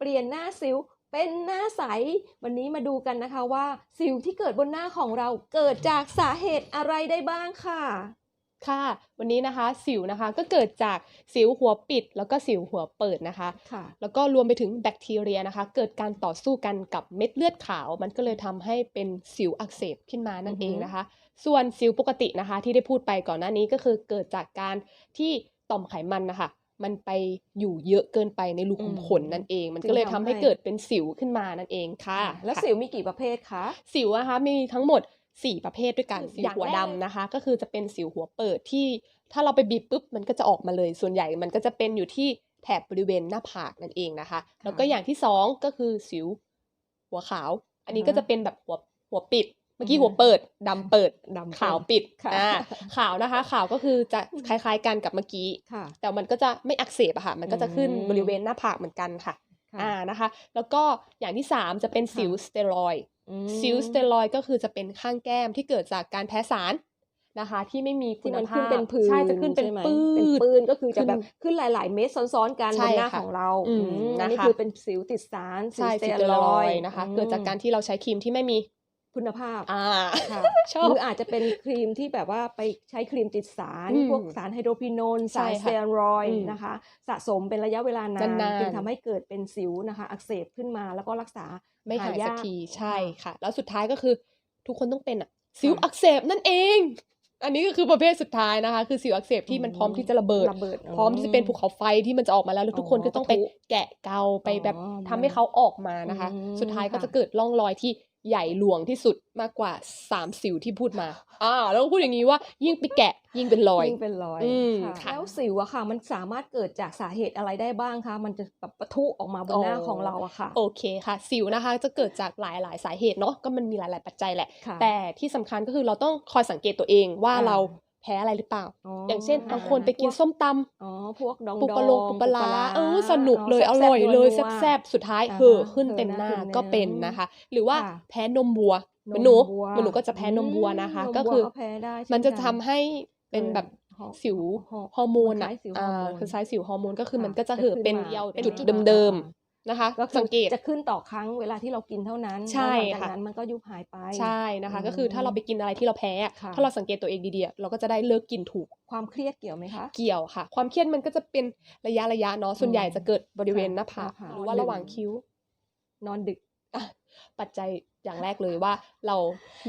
เปลี่ยนหน้าสิวเป็นหน้าใส วันนี้มาดูกันนะคะว่า สิวที่เกิดบนหน้าของเราเกิดจากสาเหตุอะไรได้บ้างค่ะ ค่ะ วันนี้นะคะสิวนะคะก็เกิดจากสิวหัวปิด แล้วก็สิวหัวเปิดนะคะค่ะ แล้วก็รวมไปถึงแบคทีเรียนะคะ เกิดการต่อสู้กันกับเม็ดเลือดขาว มันก็เลยทำให้เป็นสิวอักเสบขึ้นมานั่นอือฮึเองนะคะ ส่วนสิวปกตินะคะ ที่ได้พูดไปก่อนหน้านี้ก็คือเกิดจากการที่ต่อมไขมันนะคะ มันไปอยู่เยอะเกินไปในรูขุมขนนั่นเอง มันก็เลยทำให้เกิดเป็นสิวขึ้นมานั่นเองค่ะ แล้วค่ะสิวมีกี่ประเภทคะสิวนะคะมีทั้งหมด 4 ประเภทด้วยกันอืมสิวหัวอย่างแรกดำนะคะ ก็คือจะเป็นสิวหัวเปิดที่ ถ้าเราไปบีบปุ๊บมันก็จะออกมาเลย ส่วนใหญ่มันก็จะเป็นอยู่ที่แถบบริเวณหน้าผากนั่นเองนะคะ แล้วก็อย่างที่สองก็คือสิวหัวขาว อันนี้อ่าฮะก็จะเป็นแบบหัวหัวปิดเมื่อกี้อือฮึหัวเปิดดำเปิดดำเปิดขาวปิดค่ะอ่าขาวนะคะ ขาวก็คือจะคล้ายๆกันกับเมื่อกี้ค่ะแต่มันก็จะไม่อักเสบอะค่ะ มันก็จะขึ้นอืมบริเวณหน้าผากเหมือนกันค่ะค่ะอ่านะคะ แล้วก็อย่างที่สามจะเป็นสิวค่ะสเตียรอยด์อืมซิลสเตียรอยด์ก็คือจะเป็นข้างแก้มที่เกิดจากการแพ้สารนะคะ ที่ไม่มีคุที่ณมันภาขึ้นพเป็นพื้นใช่จะขึ้นเป็นใช่ไหมปืเป็นดปืนก็คือจะขึ้นแบบขึ้นหลาย ๆ เม็ดซ้อนๆกันใช่บนหน้าค่ะของเราอืมอืมอันนี้นะคะคือเป็นสิวติดสารใช่สสเตีเตียยรรออยยด์ด์นะคะอืมเกิดจากการที่เราใช้ครีมที่ไม่มี คุณภาพอ่าค่ะชอบหรืออาจจะเป็นครีมที่แบบว่าไปใช้ครีมติดสารอืมพวกสารไฮโดรพิโนนใช่สารค่ะสเตียรอยด์อืมนะคะ สะสมเป็นระยะเวลานานนานๆจึงทำให้เกิดเป็นสิวนะคะ อักเสบขึ้นมาแล้วก็รักษาไม่หายสักกทีใช่ค่ะค่ะ แล้วสุดท้ายก็คือทุกคนต้องเป็นอะสิวค่ะอักเสบนั่นเอง อันนี้ก็คือประเภทสุดท้ายนะคะ คือสิวอักเสบที่มันพร้อมที่จะระเบิดระเบิดพร้อมที่จะเป็นภูเขาไฟที่มันจะออกมาแล้วแล้วทุกคนอ๋อก็ต้องไปปะทุแกะเกาไปแบบอ๋อทำให้เขาออกมานะคะอืมสุดท้ายก็ค่ะจะเกิดร่องรอยที่ ใหญ่หลวงที่สุดมากกว่าสามสิวที่พูดมา อ่า แล้วก็พูดอย่างนี้ว่ายิ่งไปแกะยิ่งเป็นรอย ยิ่งเป็นรอยอืมค่ะค่ะแล้วสิวอะค่ะ มันสามารถเกิดจากสาเหตุอะไรได้บ้างคะ มันจะแบบปะทุออกมาบนหน้าอ๋อของเราอะค่ะ โอเคค่ะ สิวนะคะ จะเกิดจากหลายหลายๆสาเหตุเนาะ ก็มันมีหลายๆปัจจัยแหละค่ะแต่ที่สำคัญก็คือเราต้องคอยสังเกตตัวเองว่าอ่าเรา แพ้อะไรหรือเปล่าอ๋อออย่างเช่นบางคนไปกินส้มตำอ๋อพวกดองปูปลาลงปูปลาร้าเออสนุกอ๋อเลยอแซ่บๆร่อยเลยนัวๆแซ่บๆสุดท้ายอ่าฮะเห่อะขึ้นเห่อะเต็มหน้าหน้าขึ้นก็เป็นแน่นะคะ หรือว่าค่ะแพ้นมวัวเหมือนหนูเหมือนหนูก็จะแพ้นมวัวนะคะอืมก็นมวัวคือแพ้ได้เช่มันจะกัทำให้เป็นแบบฮอร์สิวฮอร์ฮอร์โมนคอะล้ายสิวฮออ่าร์โมนคือสายสิวฮอร์โมนก็คือค่ะมันก็จะจะเห่อะขึ้นเป็นมาเดียวเป็นจุดจุดเดิมอ่าๆ นะคะ ก็คือสังเกตจะขึ้นต่อครั้งเวลาที่เรากินเท่านั้นใช่แล้วหลังจากค่ะนั้นมันก็ยุบหายไปใช่นะคะอืมก็คือถ้าเราไปกินอะไรที่เราแพ้อะค่ะถ้าเราสังเกตตัวเองดีๆเราก็จะได้เลิกกินถูกความเครียดเกี่ยวไหมคะ เกี่ยวค่ะ ความเครียดมันก็จะเป็นระยะระยะเนาะส่วนใหญ่จะเกิดบริเวณหน้าผากหน้าผากหรือว่าระหว่างคิ้ว นอนดึกอะปัจจัยอย่างแรกเลยว่า เรา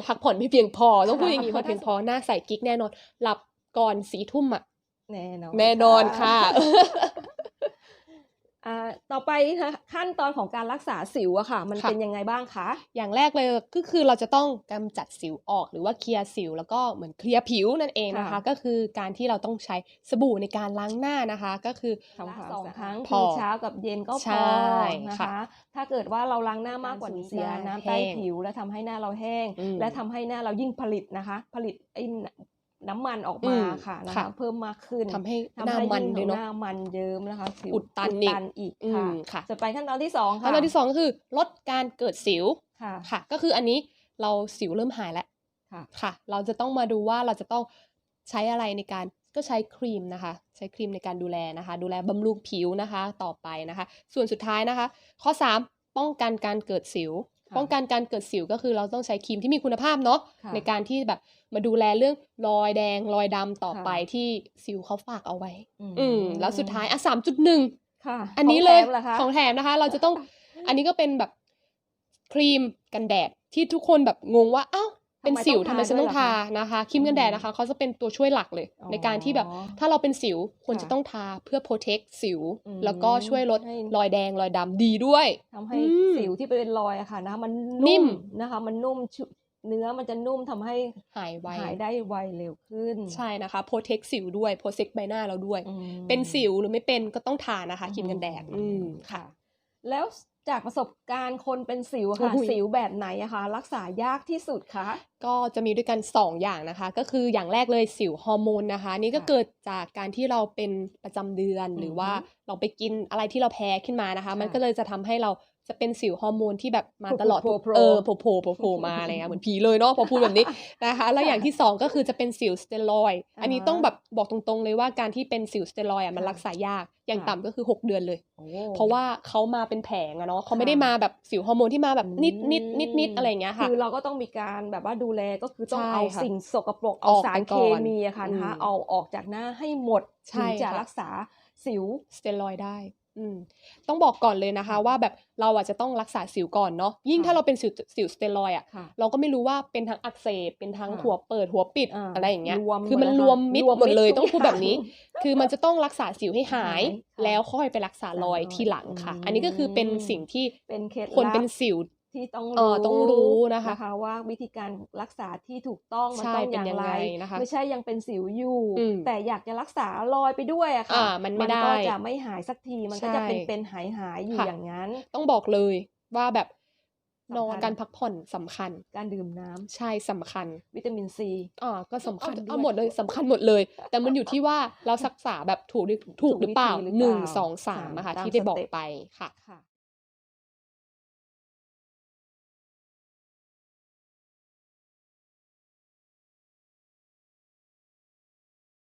พักผ่อนไม่เพียงพอ ต้องพูดอย่างนี้ค่ะว่าเพียงพอหน้าใส่กิ๊กแน่นอน หลับก่อนสีทุ่มอะแน่นอนแน่นอนค่ะอ่า ต่อไปนะขั้นตอนของการรักษาสิวอะค่ะ มันค่ะเป็นยังไงบ้างคะ อย่างแรกเลยก็คือเราจะต้องกำจัดสิวออกหรือว่าเคลียร์สิว แล้วก็เหมือนเคลียร์ผิวนั่นเองนะคะค่ะก็คือการที่เราต้องใช้สบู่ในการล้างหน้านะคะ ก็คือทำความสองครั้งพคืออเช้ากับเย็นก็พใช่อนะค่ะคะ ถ้าเกิดว่าเราล้างหน้ามากกว่านี้การสูญเสียน้ำใต้แห้งผิว และทำให้หน้าเราแห้งอืมและทำให้หน้าเรายิ่งผลิตนะคะ ผลิตไอ้ น้ำมันออกอืมามค่ะนะค่ะคะเพิ่มมากขึ้นทำให้หทำน้าให้มันยิ่งด้วยหเนาะน้ามันเยิ้มนะคะสิวอุดตันอีกอีกอืค่ะมค่ะจะไปขั้นตอนที่สองค่ะขั้นตอนที่สองก็คือลดการเกิดสิวค่ะค่ะ ก็คืออันนี้เราสิวเริ่มหายแล้วค่ะค่ะ เราจะต้องมาดูว่าเราจะต้องใช้อะไรในการก็ใช้ครีมนะคะ ใช้ครีมในการดูแลนะคะ ดูแลบำรุงผิวนะคะต่อไปนะคะ ส่วนสุดท้ายนะคะ ข้อ 3 ป้องกันการเกิดสิวค่ะ ป้องกันการเกิดสิวก็คือเราต้องใช้ครีมที่มีคุณภาพเนาะค่ะในการที่แบบมาดูแลเรื่องรอยแดงรอยดำต่อค่ะไปที่สิวเขาฝากเอาไว้อืมอืมแล้วสุดท้ายอะสามจุดหนึ่งค่ะอันนี้เลยขงแถมหรอคะของแถมนะคะ เราจะต้องอันนี้ก็เป็นแบบครีมกันแดดที่ทุกคนแบบงงว่าอ้าว เป็นสิวทำไมฉันต้องทานะคะครีมกันแดดนะคะเขาจะเป็นตัวช่วยหลักเลยอ๋อในการที่แบบถ้าเราเป็นสิวควรค่ะจะต้องทาเพื่อโปรเทคสิวอืมแล้วก็ช่วยลดให้รอยแดงรอยดำดีด้วยทำให้อืมสิวที่เป็นรอยอะค่ะนะคะมันนิ่นุ่มมนะคะ มันนุ่มชุเนื้อมันจะนุ่มทำให้หายไวหายได้ไวเร็วขึ้น ใช่นะคะโปรเทคสิวด้วยโปรเทคใบหน้าเราด้วยอืมเป็นสิวหรือไม่เป็นก็ต้องทานะคะครีมกันแดดอือืมมค่ะ แล้ว จากประสบการณ์คนเป็นสิวอะค่ะโอ้โหสิวแบบไหนอะคะรักษายากที่สุดคะก็จะมีด้วยกัน 2 อย่างนะคะ ก็คืออย่างแรกเลยสิวฮอร์โมนนะคะ นี่ก็ค่ะเกิดจากการที่เราเป็นประจำเดือนอือฮึหรือว่าเราไปกินอะไรที่เราแพ้ขึ้นมานะคะค่ะมันก็เลยจะทำให้เรา จะเป็นสิวฮอร์โมนที่แบบมาตลอดโผล่โผล่เออโผล่โผล่โผล่โผล่มาอะไรเงี้ยเหมือนผีเลยเนาะพอพูดแบบนี้นะคะ แล้วอย่างที่สองก็คือจะเป็นสิวสเตียรอยด์อันนี้อ่าต้องแบบบอกตรงๆเลยว่าการที่เป็นสิวสเตียรอยด์อะมันค่ะรักษายากอย่างค่ะต่ำก็คือหกเดือนเลยโอ้เพราะว่าเขามาเป็นแผงอะเนาะเขาค่ะไม่ได้มาแบบสิวฮอร์โมนที่มาแบบนิดนิดนิดนิดมอะไรอย่างเงี้ยค่ะคือเราก็ต้องมีการแบบว่าดูแลก็คือต้องใช่เอาค่ะสิ่งสกปรกเอาออกสารไปเคก่อนมีอะค่ะนะคะอืมเอาออกจากหน้าให้หมดใช่ถึงจะค่ะรักษาสิวสเตียรอยด์ได้ อืม ต้องบอกก่อนเลยนะคะ ว่าแบบเราอาจจะต้องรักษาสิวก่อนเนาะยิ่งค่ะถ้าเราเป็นสิวสิวสเตียรอยด์อะค่ะ เราก็ไม่รู้ว่าเป็นทั้งอักเสบเป็นทั้งค่ะหัวเปิดหัวปิดอ่าอะไรอย่างเงี้ย รวมคือมันหมดเลยรวมค่ะมิดรวมหมดเลยมิดทุกต้องพูดแบบนี้อย่างคือมันจะต้องรักษาสิวให้หาย หายค่ะแล้วค่อยไปรักษารอยรักษารอยทีหลังค่ะ อืม อันนี้ก็คือเป็นสิ่งที่เป็นเคล็ดคนลัเป็นบสิว ที่ต้องเอ่อต้องรู้นะคะว่าวิธีการรักษาที่ถูกต้องมันใช่ต้องอเป็นย่างยังไรไงนะคะไม่ใช่ยังเป็นสิวอยู่อืมแต่อยากจะรักษารอยไปด้วยอะค่ะอ่ามันไม่ได้ก็จะไม่หายสักทีมันก็จะใช่เป็นเป็นหายหายๆอยู่ค่ะอย่างนั้น ต้องบอกเลยว่าแบบสำคัญนอนการพักผ่อนสำคัญ การดื่มน้ำใช่สำคัญ วิตามินซีอ่าก็สำคัญเอาด้วยเอาหมดเลยสำคัญหมดเลย แต่มันอยู่ที่ว่าเราศึกษาแบบถูกหรือถูกหรือเปล่าถูกวิธีหรือเปล่าหนึ่งสองสามค่ะอะค่ะตามที่ได้บอกสเต็ปไปค่ะค่ะ